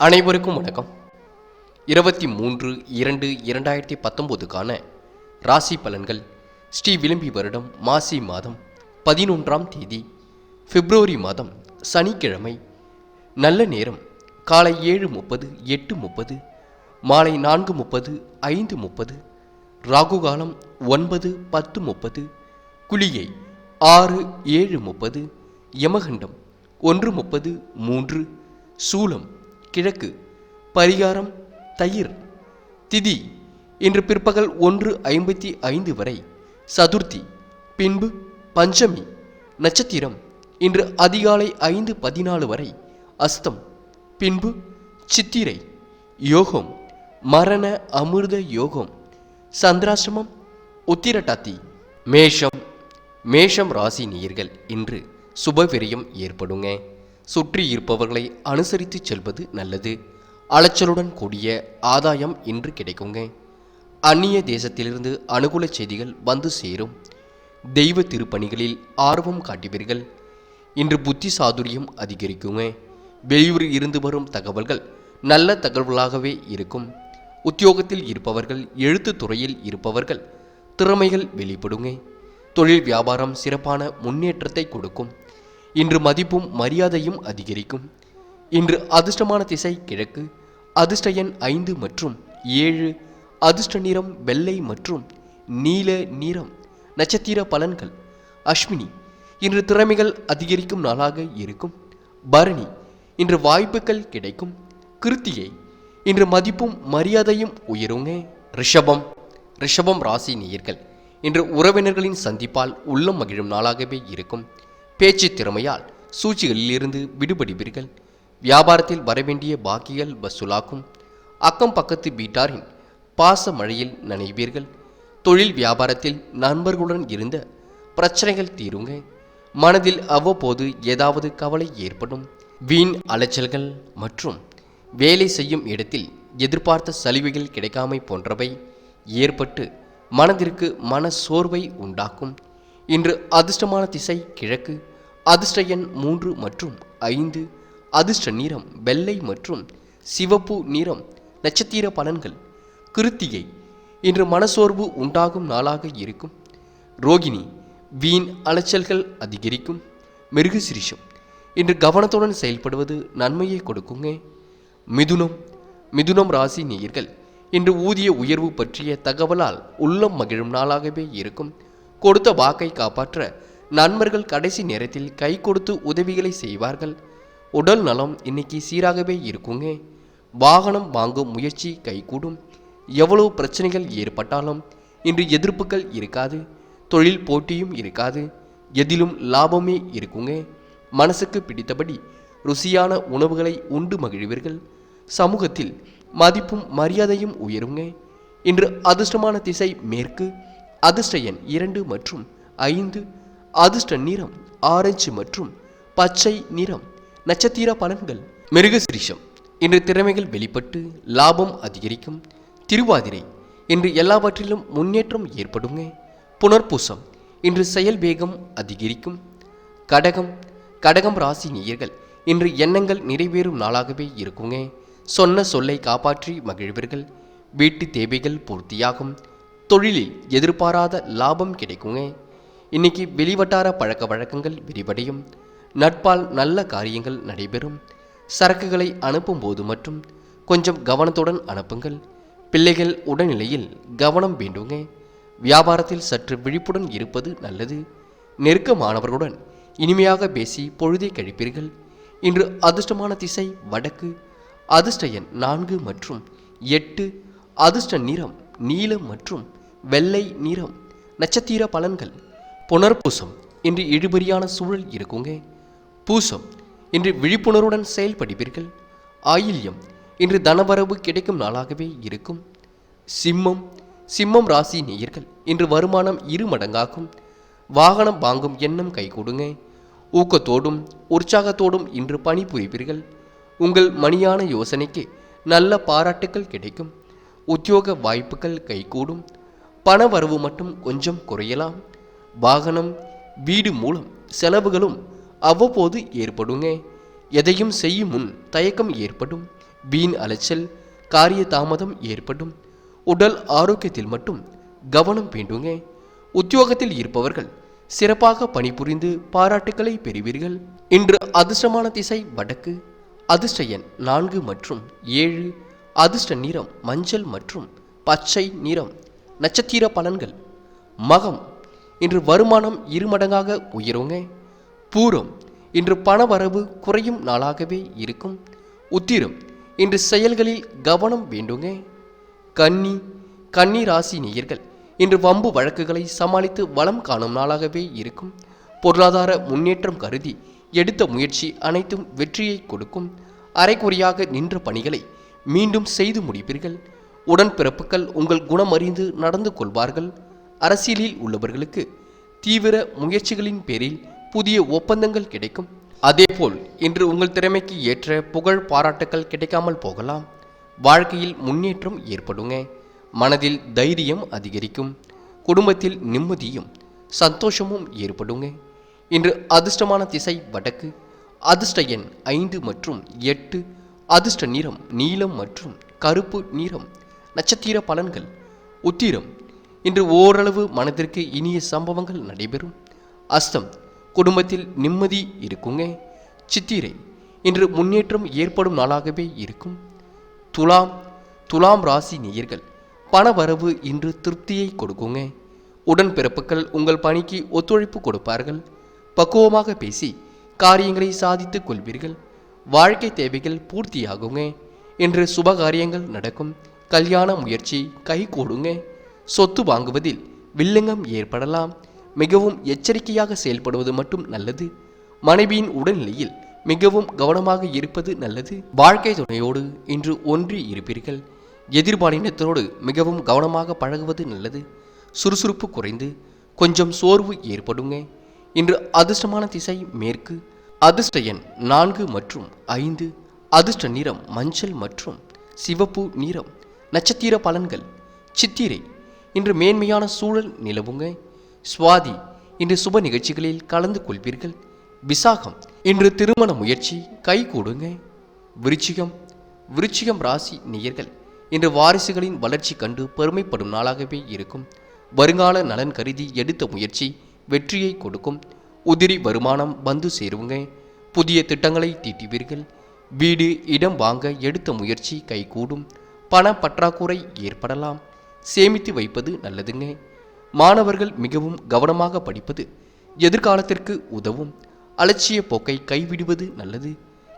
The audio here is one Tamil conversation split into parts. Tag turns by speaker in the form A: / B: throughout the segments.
A: அனைவருக்கும் வணக்கம். இருபத்தி மூன்று இரண்டு இரண்டாயிரத்தி பத்தொம்போதுக்கான ராசி பலன்கள். ஸ்ரீ விளம்பி வருடம் மாசி மாதம் பதினொன்றாம் தேதி பிப்ரவரி மாதம் சனிக்கிழமை. நல்ல நேரம் காலை ஏழு முப்பது எட்டு முப்பது மாலை நான்கு முப்பது ஐந்து முப்பது ராகுகாலம் ஒன்பது பத்து முப்பது குளியை ஆறு ஏழு முப்பது யமகண்டம் ஒன்று முப்பது மூன்று சூலம் கிழக்கு பரிகாரம் தயிர். திதி இன்று பிற்பகல் ஒன்று ஐம்பத்தி ஐந்து வரை. சதுர்த்தி பின்பு பஞ்சமி. நட்சத்திரம் இன்று அதிகாலை ஐந்து பதினாலு வரை. அஸ்தம் பின்பு சித்திரை. யோகம் மரண அமிர்த யோகம். சந்திராசிரமம் உத்திரட்டாத்தி மேஷம் மேஷம் ராசி நேயர்கள் இன்று சுபவிரயம் ஏற்படுங்க. சுற்றி இருப்பவர்களை அனுசரித்து செல்வது நல்லது. அலைச்சலுடன் கூடிய ஆதாயம் இன்று கிடைக்குங்க. அந்நிய தேசத்திலிருந்து அனுகூல செய்திகள் வந்து சேரும். தெய்வ திருப்பணிகளில் ஆர்வம் காட்டுவீர்கள். இன்று புத்தி சாதுரியம் அதிகரிக்குங்க. வெளியூரில் இருந்து வரும் தகவல்கள் நல்ல தகவல்களாகவே இருக்கும். உத்தியோகத்தில் இருப்பவர்கள் எழுத்து துறையில் இருப்பவர்கள் திறமைகள் வெளிப்படுங்க. தொழில் வியாபாரம் சிறப்பான முன்னேற்றத்தை கொடுக்கும். இன்று மதிப்பும் மரியாதையும் அதிகரிக்கும். இன்று அதிர்ஷ்டமான திசை கிழக்கு. அதிர்ஷ்ட எண் ஐந்து மற்றும் ஏழு. அதிர்ஷ்ட நிறம் வெள்ளை மற்றும் நீல நிறம். நட்சத்திர பலன்கள். அஸ்வினி இன்று திறமைகள் அதிகரிக்கும் நாளாக இருக்கும். பரணி இன்று வாய்ப்புகள் கிடைக்கும். கிருத்திகை இன்று மதிப்பும் மரியாதையும் உயருங்க. ரிஷபம் ரிஷபம் ராசி நேயர்கள் இன்று உறவினர்களின் சந்திப்பால் உள்ளம் மகிழும் நாளாகவே இருக்கும். பேச்சு திறமையால் சூழ்ச்சிகளில் இருந்து விடுபடுவீர்கள். வியாபாரத்தில் வரவேண்டிய பாக்கிகள் வசூலாக்கும் அக்கம் பக்கத்து வீட்டாரின் பாச மழையில் நனைவீர்கள். தொழில் வியாபாரத்தில் நண்பர்களுடன் இருந்த பிரச்சனைகள் தீருங்க. மனதில் அவ்வப்போது ஏதாவது கவலை ஏற்படும். வீண் அலைச்சல்கள் மற்றும் வேலை செய்யும் இடத்தில் எதிர்பார்த்த சலுகைகள் கிடைக்காமை போன்றவை ஏற்பட்டு மனதிற்கு மன சோர்வை உண்டாக்கும். இன்று அதிர்ஷ்டமான திசை கிழக்கு. அதிர்ஷ்ட எண் மூன்று மற்றும் ஐந்து. அதிர்ஷ்ட நிறம் வெள்ளை மற்றும் சிவப்பு நிறம் நட்சத்திர பலன்கள். கிருத்திகை இன்று மனசோர்வு உண்டாகும் நாளாக இருக்கும். ரோகிணி வீண் அலைச்சல்கள் அதிகரிக்கும். மிருகசிரிஷம் இன்று கவனத்துடன் செயல்படுவது நன்மையை கொடுக்குங்க. மிதுனம் மிதுனம் ராசி நேயர்கள் இன்று ஊதிய உயர்வு பற்றிய தகவலால் உள்ளம் மகிழும் நாளாகவே இருக்கும். கொடுத்த வாக்கை காப்பாற்ற நண்பர்கள் கடைசி நேரத்தில் கை கொடுத்து உதவிகளை செய்வார்கள். உடல் நலம் இன்னைக்கு சீராகவே இருக்குங்க. வாகனம் வாங்கும் முயற்சி கைகூடும். எவ்வளவு பிரச்சனைகள் ஏற்பட்டாலும் இன்று எதிர்ப்புகள் இருக்காது. தொழில் போட்டியும் இருக்காது. எதிலும் லாபமே இருக்குங்க. மனசுக்கு பிடித்தபடி ருசியான உணவுகளை உண்டு மகிழ்வீர்கள். சமூகத்தில் மதிப்பும் மரியாதையும் உயருங்க. இன்று அதிர்ஷ்டமான திசை மேற்கு. அதிர்ஷ்ட எண் இரண்டு மற்றும் ஐந்து அதிர்ஷ்ட நிறம் ஆரஞ்சு மற்றும் பச்சை நிறம். நட்சத்திர பலன்கள். மிருகசிரிஷம். இன்று திறமைகள் வெளிப்பட்டு லாபம் அதிகரிக்கும். திருவாதிரை. இன்று எல்லாவற்றிலும் முன்னேற்றம் ஏற்படுங்க. புனர்பூசம். இன்று செயல் வேகம் அதிகரிக்கும். கடகம். கடகம் ராசி நேயர்கள் இன்று எண்ணங்கள் நிறைவேறும் நாளாகவே இருக்குங்க. சொன்ன சொல்லை காப்பாற்றி மகிழ்வீர்கள். வீட்டு தேவைகள் பூர்த்தியாகும். தொழிலில் எதிர்பாராத லாபம் கிடைக்குங்க இன்னைக்கு வெளிவட்டார பழக்க வழக்கங்கள் விரிவடையும். நட்பால் நல்ல காரியங்கள் நடைபெறும். சரக்குகளை அனுப்பும்போது மற்றும் கொஞ்சம் கவனத்துடன் அனுப்புங்கள். பிள்ளைகள் உடல்நிலையில் கவனம் வேண்டுங்க வியாபாரத்தில் சற்று விழிப்புடன் இருப்பது நல்லது. நெருக்கமானவர்களுடன் இனிமையாக பேசி பொழுதை கழிப்பீர்கள். இன்று அதிர்ஷ்டமான திசை வடக்கு. அதிர்ஷ்ட எண் நான்கு மற்றும் எட்டு. அதிர்ஷ்ட நிறம் நீலம் மற்றும் வெள்ளை நிறம் நட்சத்திர பலன்கள் புனர்பூசம் இன்று இழுபறியான சூழல் இருக்குங்க. பூசம் இன்று விழிப்புணர்வுடன் செயல்படுவீர்கள். ஆயில்யம் இன்று தனவரவு கிடைக்கும் நாளாகவே இருக்கும். சிம்மம் சிம்மம் ராசி நேயர்கள் இன்று வருமானம் இரு மடங்காகும். வாகனம் வாங்கும் எண்ணம் கைகூடுங்க. ஊக்கத்தோடும் உற்சாகத்தோடும் இன்று பணிபுரிவீர்கள். உங்கள் மணியான யோசனைக்கு நல்ல பாராட்டுக்கள் கிடைக்கும். உத்தியோக வாய்ப்புகள் கைகூடும். பண வரவு மட்டும் கொஞ்சம் குறையலாம். வாகனம் வீடு மூலம் செலவுகளும் அவ்வப்போது ஏற்படுங்க. எதையும் செய்யும் முன் தயக்கம் ஏற்படும். வீண் அலைச்சல் காரிய தாமதம் ஏற்படும். உடல் ஆரோக்கியத்தில் மட்டும் கவனம் வேண்டுங்க. உத்தியோகத்தில் இருப்பவர்கள் சிறப்பாக பணிபுரிந்து பாராட்டுக்களை பெறுவீர்கள். இன்று அதிர்ஷ்டமான திசை வடக்கு. அதிர்ஷ்ட எண் நான்கு மற்றும் ஏழு. அதிர்ஷ்ட நிறம் மஞ்சள் மற்றும் பச்சை நிறம் நட்சத்திர பலன்கள். மகம் இன்று வருமானம் இருமடங்காக உயருங்க. பூரம் இன்று பணவரவு குறையும் நாளாகவே இருக்கும். உத்திரம் இன்று செயல்களில் கவனம் வேண்டுங்க. கன்னி கன்னி ராசி நேயர்கள் இன்று வம்பு வழக்குகளை சமாளித்து வளம் காணும் நாளாகவே இருக்கும். பொருளாதார முன்னேற்றம் கருதி எடுத்த முயற்சி அனைத்தும் வெற்றியை கொடுக்கும். அரைக்குறையாக நின்ற பணிகளை மீண்டும் செய்து முடிப்பீர்கள். உடன்பிறப்புகள் உங்கள் குணம் அறிந்து நடந்து கொள்வார்கள். அரசியலில் உள்ளவர்களுக்கு தீவிர முயற்சிகளின் பேரில் புதிய ஒப்பந்தங்கள் கிடைக்கும். அதேபோல் இன்று உங்கள் திறமைக்கு ஏற்ற புகழ் பாராட்டுக்கள் கிடைக்காமல் போகலாம். வாழ்க்கையில் முன்னேற்றம் ஏற்படுங்க. மனதில் தைரியம் அதிகரிக்கும். குடும்பத்தில் நிம்மதியும் சந்தோஷமும் ஏற்படுங்க. இன்று அதிர்ஷ்டமான திசை வடக்கு. அதிர்ஷ்ட எண் ஐந்து மற்றும் எட்டு. அதிர்ஷ்ட நிறம் நீலம் மற்றும் கருப்பு நிறம் நட்சத்திர பலன்கள். உத்திரம். இன்று ஓரளவு மனதிற்கு இனிய சம்பவங்கள் நடைபெறும். அஸ்தம். குடும்பத்தில் நிம்மதி இருக்குங்க. சித்திரை. இன்று முன்னேற்றம் ஏற்படும் நாளாகவே இருக்கும். துலாம். துலாம் ராசி நேயர்கள். பணவரவு இன்று திருப்தியை கொடுக்குங்க. உடன்பிறப்புகள் உங்கள் பணிக்கு ஒத்துழைப்பு கொடுப்பார்கள். பக்குவமாக பேசி காரியங்களை சாதித்துக் கொள்வீர்கள். வாழ்க்கை தேவைகள் பூர்த்தியாகுங்க. இன்று சுபகாரியங்கள் நடக்கும். கல்யாண முயற்சி கைகூடுங்க சொத்து வாங்குவதில் வில்லங்கம் ஏற்படலாம். மிகவும் எச்சரிக்கையாக செயல்படுவது மட்டும் நல்லது. மனைவியின் உடல்நிலையில் மிகவும் கவனமாக இருப்பது நல்லது. வாழ்க்கை துணையோடு இன்று ஒன்றி இருப்பீர்கள். எதிர்பாலினத்தோடு மிகவும் கவனமாக பழகுவது நல்லது. சுறுசுறுப்பு குறைந்து கொஞ்சம் சோர்வு ஏற்படுங்க. இன்று அதிர்ஷ்டமான திசை மேற்கு. அதிர்ஷ்ட எண் நான்கு மற்றும் ஐந்து. அதிர்ஷ்ட நிறம் மஞ்சள் மற்றும் சிவப்பு நிறம். நட்சத்திர பலன்கள். சித்திரை இன்று மேன்மையான சூழல் நிலவுங்க. சுவாதி இன்று சுப நிகழ்ச்சிகளில் கலந்து கொள்வீர்கள். விசாகம் இன்று திருமண முயற்சி கை கூடுங்க. விருச்சிகம் விருச்சிகம் ராசி நேயர்கள் இன்று வாரிசுகளின் வளர்ச்சி கண்டு பெருமைப்படும் நாளாகவே இருக்கும். வருங்கால நலன் கருதி எடுத்த முயற்சி வெற்றியை கொடுக்கும். உதிரி வருமானம் வந்து சேருவுங்க புதிய திட்டங்களை தீட்டுவீர்கள். வீடு இடம் வாங்க எடுத்த முயற்சி கைகூடும் பண பற்றாக்குறை ஏற்படலாம். சேமித்து வைப்பது நல்லதுங்க. மாணவர்கள் மிகவும் கவனமாக படிப்பது எதிர்காலத்திற்கு உதவும். அலட்சிய போக்கை கைவிடுவது நல்லது.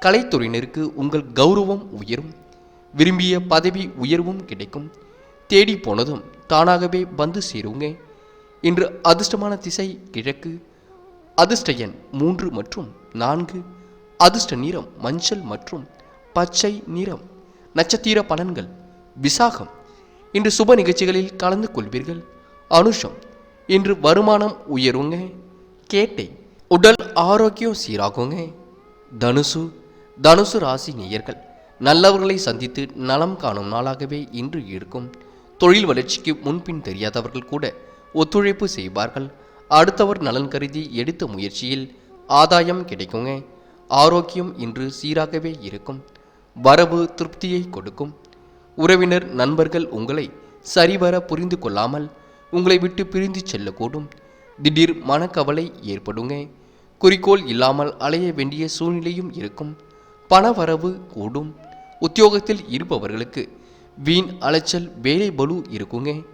A: கலைத்துறையினருக்கு உங்கள் கௌரவம் உயரும். விரும்பிய பதவி உயர்வும் கிடைக்கும். தேடி போனதும் தானாகவே வந்து சேருங்க. இன்று அதிர்ஷ்டமான திசை கிழக்கு. அதிர்ஷ்ட எண் மூன்று மற்றும் நான்கு. அதிர்ஷ்ட நிறம் மஞ்சள் மற்றும் பச்சை நிறம். நட்சத்திர பலன்கள் விசாகம். இன்று சுப நிகழ்ச்சிகளில் கலந்து கொள்வீர்கள். அனுஷம் இன்று வருமானம் உயருங்க. கேட்டை உடல் ஆரோக்கியம் சீராகுங்க. தனுசு தனுசு ராசி நேயர்கள் நல்லவர்களை சந்தித்து நலம் காணும் நாளாகவே இன்று இருக்கும். தொழில் வளர்ச்சிக்கு முன்பின் தெரியாதவர்கள் கூட ஒத்துழைப்பு செய்வார்கள். அடுத்தவர் நலன் கருதி எடுத்த முயற்சியில் ஆதாயம் கிடைக்குங்க. ஆரோக்கியம் இன்று சீராகவே இருக்கும். வரவு திருப்தியை கொடுக்கும். உறவினர் நண்பர்கள் உங்களை சரிவர புரிந்து கொள்ளாமல் உங்களை விட்டு பிரிந்து செல்லக்கூடும். திடீர் மனக்கவலை ஏற்படுங்க. குறிக்கோள் இல்லாமல் அலைய வேண்டிய சூழ்நிலையும் இருக்கும். பணவரவு கூடும். உத்தியோகத்தில் இருப்பவர்களுக்கு வீண் அலைச்சல் வேலை பலு இருக்குங்க.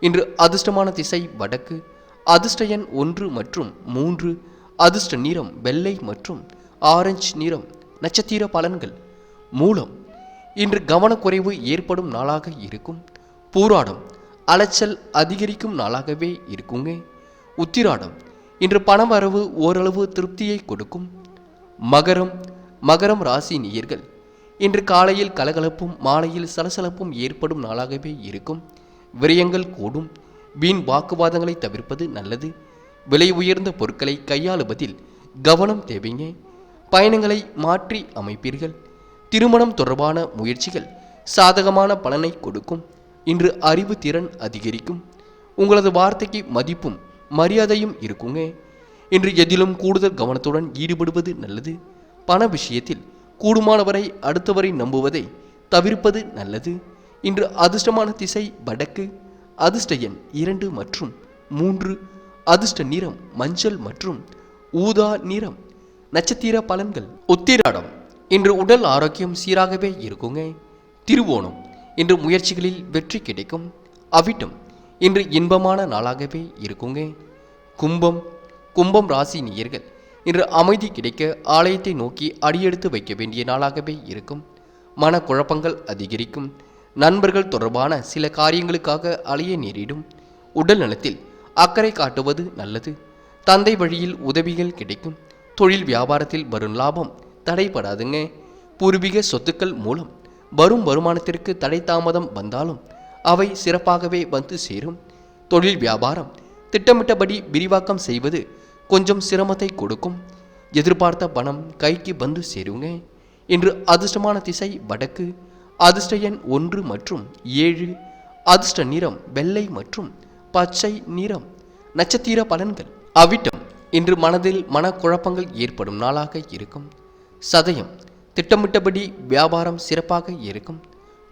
A: இன்று அதிர்ஷ்டமான திசை வடக்கு. அதிர்ஷ்ட எண் ஒன்று மற்றும் மூன்று. அதிர்ஷ்ட நிறம் வெள்ளை மற்றும் ஆரஞ்சு நிறம். நட்சத்திர பலன்கள் மூலம் இன்று கவனக்குறைவு ஏற்படும் நாளாக இருக்கும். பூராடம் அலைச்சல் அதிகரிக்கும் நாளாகவே இருக்குங்க. உத்திராடம் இன்று பணவரவு ஓரளவு திருப்தியை கொடுக்கும். மகரம் மகரம் ராசி நேயர்கள் இன்று காலையில் கலகலப்பும் மாலையில் சலசலப்பும் ஏற்படும் நாளாகவே இருக்கும். விரயங்கள் கூடும். வீண் வாக்குவாதங்களை தவிர்ப்பது நல்லது. விலை உயர்ந்த பொருட்களை கையாளுவதில் கவனம் தேவைங்க. பயணங்களை மாற்றி அமைப்பீர்கள். திருமணம் தொடர்பான முயற்சிகள் சாதகமான பலனை கொடுக்கும். இன்று அறிவு திறன் அதிகரிக்கும். உங்களது வார்த்தைக்கு மதிப்பும் மரியாதையும் இருக்குங்க. இன்று எதிலும் கூடுதல் கவனத்துடன் ஈடுபடுவது நல்லது. பண விஷயத்தில் கூடுமானவரை அடுத்தவரை நம்புவதை தவிர்ப்பது நல்லது. இன்று அதிர்ஷ்டமான திசை வடக்கு அதிர்ஷ்ட எண் இரண்டு மற்றும் மூன்று அதிர்ஷ்ட நிறம் மஞ்சள் மற்றும் ஊதா நிறம். நட்சத்திர பலன்கள் உத்திராடம். இன்று உடல் ஆரோக்கியம் சீராகவே இருக்குங்க. திருவோணம். இன்று முயற்சிகளில் வெற்றி கிடைக்கும். அவிட்டம். இன்று இன்பமான நாளாகவே இருக்குங்க. கும்பம். கும்பம் ராசி நேயர்கள். இன்று அமைதி கிடைக்க ஆலயத்தை நோக்கி அடியெடுத்து வைக்க வேண்டிய நாளாகவே இருக்கும். மனக்குழப்பங்கள் அதிகரிக்கும். நண்பர்கள் தொடர்பான சில காரியங்களுக்காக அலைய நேரிடும். உடல் நலத்தில் அக்கறை காட்டுவது நல்லது. தந்தை வழியில் உதவிகள் கிடைக்கும். தொழில் வியாபாரத்தில் வரும் லாபம் தடைபடாதுங்க. பூர்வீக சொத்துக்கள் மூலம் வரும் வருமானத்திற்கு தடை தாமதம் வந்தாலும் அவை சிறப்பாகவே வந்து சேரும். தொழில் வியாபாரம் திட்டமிட்டபடி விரிவாக்கம் செய்வது கொஞ்சம் சிரமத்தை கொடுக்கும். எதிர்பார்த்த பணம் கைக்கு வந்து சேருங்க. இன்று அதிர்ஷ்டமான திசை வடக்கு அதிர்ஷ்ட எண் ஒன்று மற்றும் ஏழு அதிர்ஷ்ட நிறம் வெள்ளை மற்றும் பச்சை நிறம். நட்சத்திர பலன்கள் அவிட்டம். இன்று மனதில் மனக்குழப்பங்கள் ஏற்படும் நாளாக இருக்கும். சதயம். திட்டமிட்டபடி வியாபாரம் சிறப்பாக இருக்கும்.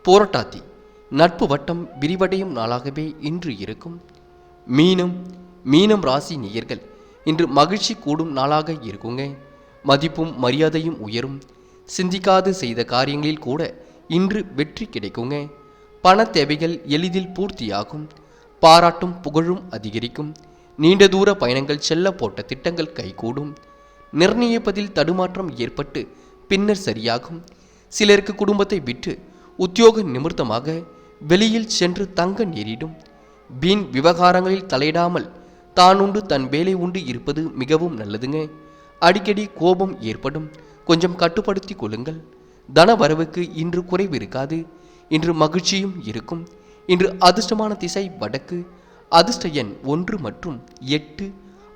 A: போராட்டாத்தி நட்பு வட்டம் விரிவடையும் நாளாகவே இன்று இருக்கும். மீனம். மீனம் ராசி நேயர்கள் இன்று மகிழ்ச்சி கூடும் நாளாக இருக்குங்க. மதிப்பும் மரியாதையும் உயரும். சிந்திக்காது செய்த காரியங்களில் கூட இன்று வெற்றி கிடைக்குங்க. பண தேவைகள் எளிதில் பூர்த்தியாகும். பாராட்டும் புகழும் அதிகரிக்கும். நீண்ட தூர பயணங்கள் செல்ல போட்ட திட்டங்கள் கைகூடும். நிர்ணயிப்பதில் தடுமாற்றம் ஏற்பட்டு பின்னர் சரியாகும். சிலருக்கு குடும்பத்தை விட்டு உத்தியோக நிமித்தமாக வெளியில் சென்று தங்க நேரிடும். வீண் விவகாரங்களில் தலையிடாமல் தான் உண்டு தன் வேலை உண்டு இருப்பது மிகவும் நல்லதுங்க. அடிக்கடி கோபம் ஏற்படும். கொஞ்சம் கட்டுப்படுத்தி கொள்ளுங்கள். தன வரவுக்கு இன்று குறைவு இருக்காது. இன்று மகிழ்ச்சியும் இருக்கும். இன்று அதிர்ஷ்டமான திசை வடக்கு. அதிர்ஷ்ட எண் ஒன்று மற்றும் எட்டு.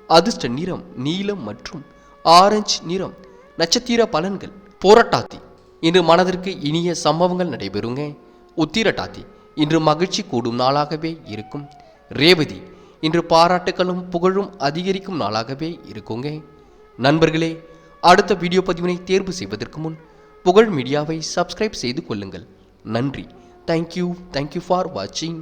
A: அதிர்ஷ்ட நிறம் நீலம் மற்றும் ஆரஞ்சு நிறம் நட்சத்திர பலன்கள் போராட்டாத்தி இன்று மனதிற்கு இனிய சம்பவங்கள் நடைபெறுங்க. உத்திரட்டாத்தி இன்று மகிழ்ச்சி கூடும் நாளாகவே இருக்கும். ரேவதி இன்று பாராட்டுகளும் புகழும் அதிகரிக்கும் நாளாகவே இருக்குங்க. நண்பர்களே அடுத்த வீடியோ பதிவினை தேர்வு செய்வதற்கு முன் புகழ் மீடியாவை சப்ஸ்கிரைப் செய்து கொள்ளுங்கள். நன்றி. தேங்க்யூ தேங்க்யூ ஃபார் வாட்சிங்